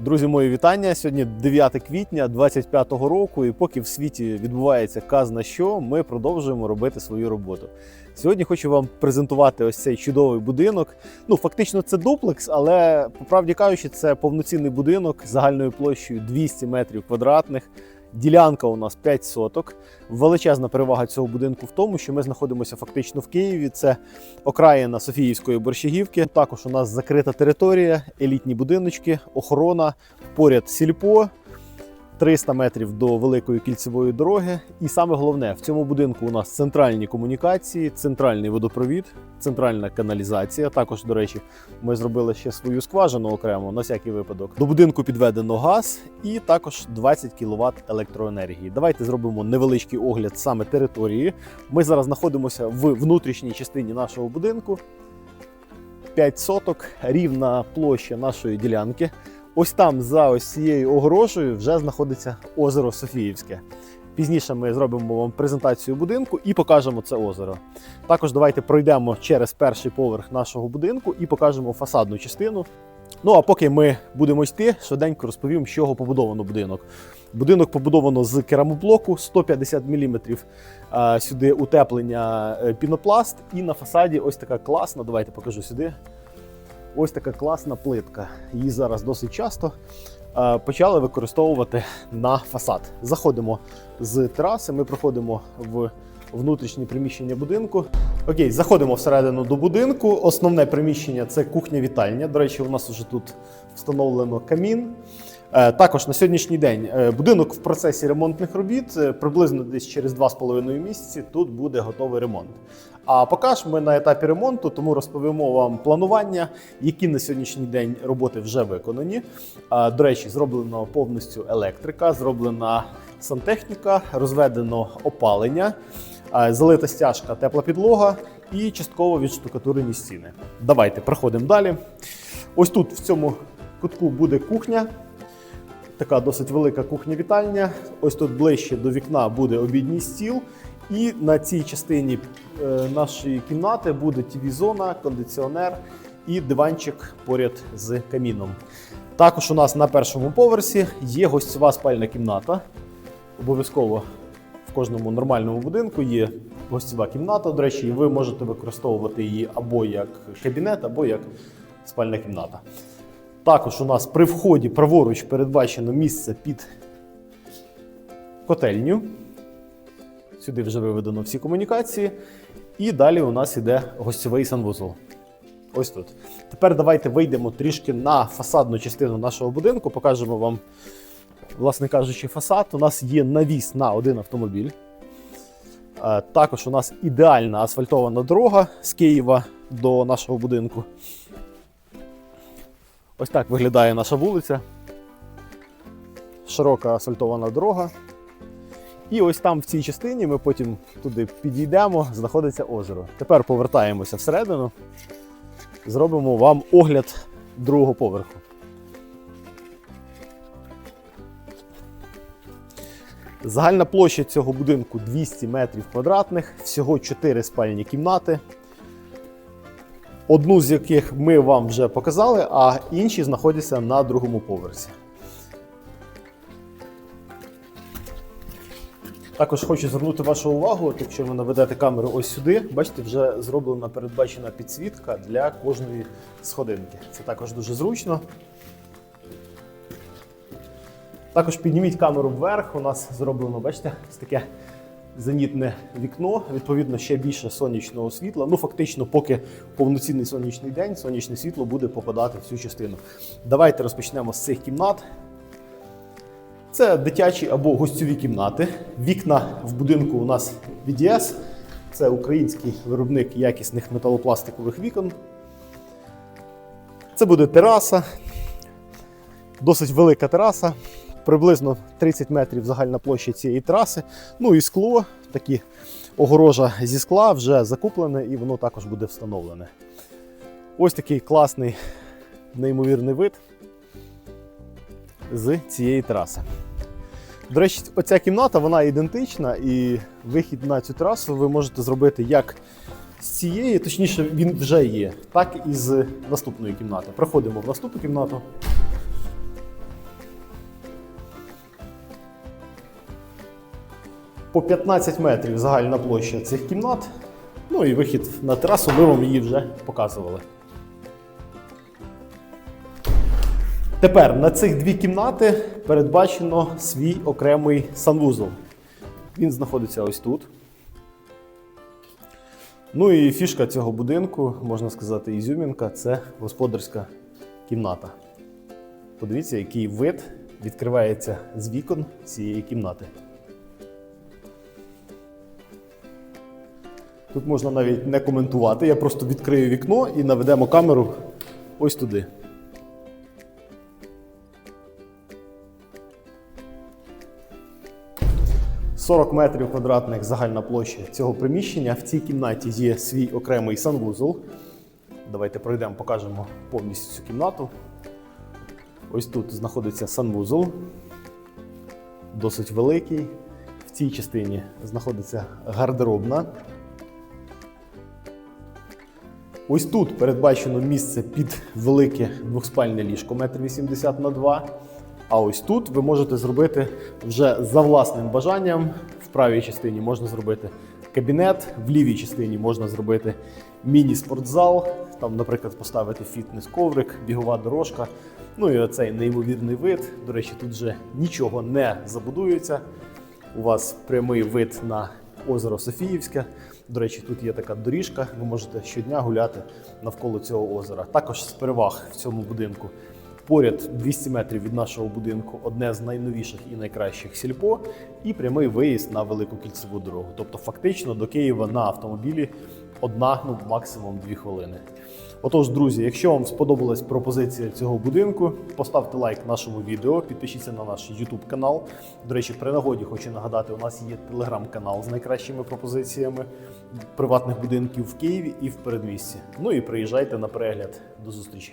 Друзі, мої вітання. Сьогодні 9 квітня 25-го року, і поки в світі відбувається казна що, ми продовжуємо робити свою роботу. Сьогодні хочу вам презентувати ось цей чудовий будинок. Ну, фактично, це дуплекс, але по правді кажучи, це повноцінний будинок загальною площею 200 метрів квадратних. Ділянка у нас 5 соток. Величезна перевага цього будинку в тому, що ми знаходимося фактично в Києві. Це окраїна Софіївської борщагівки. Також у нас закрита територія, елітні будиночки, охорона, поряд сільпо. 300 метрів до великої кільцевої дороги. І саме головне, в цьому будинку у нас центральні комунікації, центральний водопровід, центральна каналізація. Також, до речі, ми зробили ще свою скважину окремо на всякий випадок. До будинку підведено газ і також 20 кВт електроенергії. Давайте зробимо невеличкий огляд саме території. Ми зараз знаходимося в внутрішній частині нашого будинку. 5 соток, рівна площа нашої ділянки. Ось там, за ось цією огорожею, вже знаходиться озеро Софіївське. Пізніше ми зробимо вам презентацію будинку і покажемо це озеро. Також давайте пройдемо через перший поверх нашого будинку і покажемо фасадну частину. Ну а поки ми будемо йти, швиденько розповім, з чого побудовано будинок. Будинок побудовано з керамоблоку 150 мм. Сюди утеплення е, пінопласт, і на фасаді ось така класна. Давайте покажу сюди. Ось така класна плитка. Її зараз досить часто е, почали використовувати на фасад. Заходимо з тераси, ми проходимо в внутрішнє приміщення будинку. Окей, заходимо всередину до будинку. Основне приміщення це кухня-вітальня. До речі, у нас вже тут встановлено камін. Е, Також на сьогоднішній день е, будинок в процесі ремонтних робіт. Е, Приблизно десь через 2,5 місяці тут буде готовий ремонт. А поки ж ми на етапі ремонту, тому розповімо вам планування, які на сьогоднішній день роботи вже виконані. До речі, зроблено повністю електрика, зроблена сантехніка, розведено опалення, залита стяжка, тепла підлога і частково відштукатурені стіни. Давайте проходимо далі. Ось тут в цьому кутку буде кухня. Така досить велика кухня-вітальня. Ось тут ближче до вікна буде обідній стіл. І на цій частині е, нашої кімнати буде тіві-зона, кондиціонер і диванчик поряд з каміном. Також у нас на першому поверсі є гостьова спальна кімната. Обов'язково в кожному нормальному будинку є гостьова кімната. До речі, і ви можете використовувати її або як кабінет, або як спальна кімната. Також у нас при вході праворуч передбачено місце під котельню. Сюди вже виведено всі комунікації. І далі у нас іде гостьовий санвузол. Ось тут. Тепер давайте вийдемо трішки на фасадну частину нашого будинку, покажемо вам, власне кажучи, фасад. У нас є навіс на один автомобіль. Е, Також у нас ідеальна асфальтована дорога з Києва до нашого будинку. Ось так виглядає наша вулиця. Широка асфальтована дорога. І ось там в цій частині ми потім туди підійдемо, знаходиться озеро. Тепер повертаємося всередину, зробимо вам огляд другого поверху. Загальна площа цього будинку 200 метрів квадратних, всього 4 спальні кімнати. Одну з яких ми вам вже показали, а інші знаходяться на другому поверсі. Також хочу звернути вашу увагу, якщо ви наведете камеру ось сюди, бачите, вже зроблена передбачена підсвітка для кожної сходинки. Це також дуже зручно. Також підніміть камеру вверх. У нас зроблено, бачите, ось таке зенітне вікно, відповідно, ще більше сонячного світла. Ну, фактично, поки повноцінний сонячний день, сонячне світло буде попадати в цю частину. Давайте розпочнемо з цих кімнат. Це дитячі або гостьові кімнати. Вікна в будинку у нас VDS. Це український виробник якісних металопластикових вікон. Це буде тераса, досить велика тераса, приблизно 30 метрів загальна площа цієї тераси. Ну і скло, такі огорожа зі скла вже закуплене і воно також буде встановлене. Ось такий класний, неймовірний вид з цієї тераси. До речі, оця кімната вона ідентична, і вихід на цю терасу ви можете зробити як з цієї, точніше, він вже є, так і з наступної кімнати. Проходимо в наступну кімнату. По 15 метрів загальна площа цих кімнат. Ну і вихід на терасу, ми вам її вже показували. Тепер на цих дві кімнати передбачено свій окремий санвузол. Він знаходиться ось тут. Ну і фішка цього будинку, можна сказати, ізюмінка це господарська кімната. Подивіться, який вид відкривається з вікон цієї кімнати. Тут можна навіть не коментувати, я просто відкрию вікно і наведемо камеру ось туди. – 40 метрів квадратних загальна площа цього приміщення. В цій кімнаті є свій окремий санвузол. Давайте пройдемо, покажемо повністю цю кімнату. Ось тут знаходиться санвузол, досить великий. В цій частині знаходиться гардеробна. Ось тут передбачено місце під велике двохспальне ліжко 1,80 м на 2 А ось тут ви можете зробити вже за власним бажанням. В правій частині можна зробити кабінет, в лівій частині можна зробити міні-спортзал, там, наприклад, поставити фітнес-коврик, бігова дорожка. Ну і оцей неймовірний вид. До речі, тут вже нічого не забудується. У вас прямий вид на озеро Софіївське. До речі, тут є така доріжка, ви можете щодня гуляти навколо цього озера. Також з переваг в цьому будинку. Поряд 200 метрів від нашого будинку одне з найновіших і найкращих сільпо, і прямий виїзд на велику кільцеву дорогу. Тобто, фактично до Києва на автомобілі одна, ну максимум дві хвилини. Отож, друзі, якщо вам сподобалась пропозиція цього будинку, поставте лайк нашому відео, підпишіться на наш YouTube канал. До речі, при нагоді хочу нагадати, у нас є телеграм-канал з найкращими пропозиціями приватних будинків в Києві і в передмісті. Ну і приїжджайте на перегляд. До зустрічі.